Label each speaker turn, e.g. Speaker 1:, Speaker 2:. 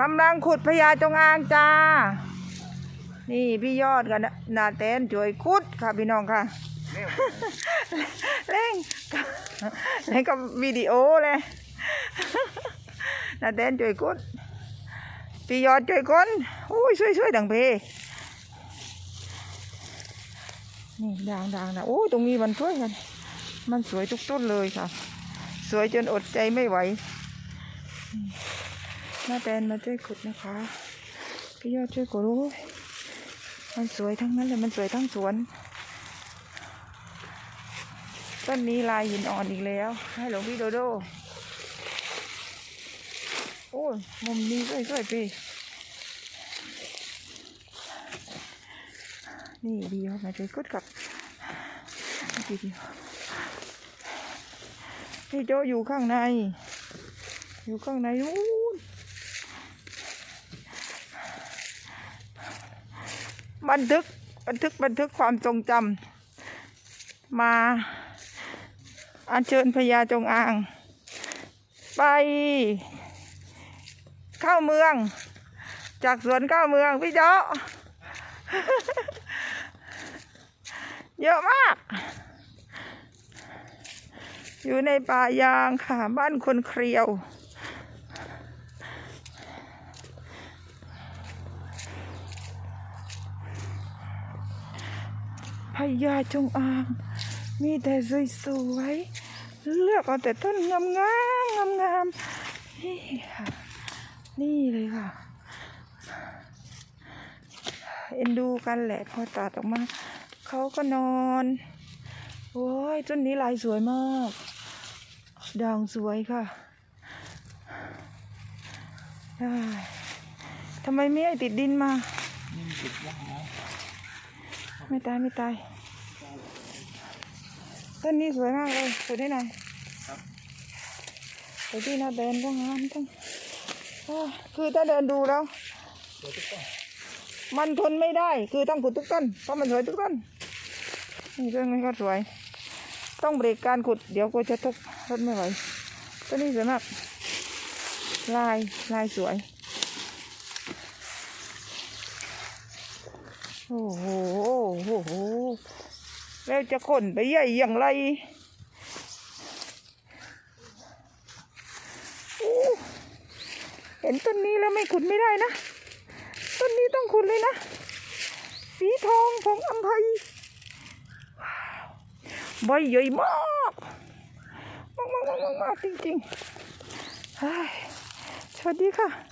Speaker 1: กำลังขุดพญาจงอางจ้า นี่พี่ยอดกับนาเต้นช่วยขุดค่ะพี่น้องค่ะ เล่งเล่งกับวิดีโอเลยนาเต้นช่วยขุด พี่ยอดช่วยคนโอ้ยช่วยๆดังเพนี่ด่างด่างๆนะโอ้ยตรงนี้มันช่วยกัน มันสวยทุกต้นเลยค่ะ สวยจนอดใจไม่ไหว นี่น้าแตนมาช่วยขุดนะคะ พี่ยอดช่วยขุดโอ้มันสวยทั้งนั้นเลยมันสวยทั้งสวน ต้นนี้ลายหินอ่อนอีกแล้ว ให้หลวงพี่โดโดโอ้ยมุมนี้สวยๆพี่นี่ดีมากมาช่วยขุดกับพี่เดียพี่โจอยู่ข้างใน อยู่ข้างในนู้น บันทึกบันทึกบันทึกความทรงจำมาอัญเชิญพญาจงอาง ไป เข้าเมือง จากสวนเข้าเมืองพี่เจาะเยอะมาก อยู่ในป่ายางค่ะ บ้านคนเครียว พญาจงอาง มีแต่สวยๆเลือกเอาแต่ต้นงามงามงามงามๆนี่ค่ะ นี่เลยค่ะ เอ็นดูกันแหละพอตัดออกมาเขาก็นอน โอ้ยต้นนี้ลายสวยมากด่างสวยค่ะได้ทำไมไม่ให้ติดดินมา ไม่ตายไม่ตาย ต้นนี้สวยมากเลยสวยได้ไหนสวยที่หน้าเดินก็งามทั้งโอ้ยคือถ้าเดินดูแล้ว มันทนไม่ได้ คือต้องขุดทุกต้น เพราะมันสวยทุกต้น นี่ต้นนี้ก็สวย ต้องเบรกการขุด เดี๋ยวก็จะทุกรถไม่ไหวต้นนี้สวยมาก ลายลายสวย โอ้โหโอ้โห แล้วจะขนไปใหญ่อย่างไรเห็นต้นนี้แล้วไม่ขุดไม่ได้นะ ต้นนี้ต้องขุดเลยนะ สีทองของอัมภัยว้าใบใหญ่มากมากมากมากมากจริงๆเฮ้ยสวัสดีค่ะ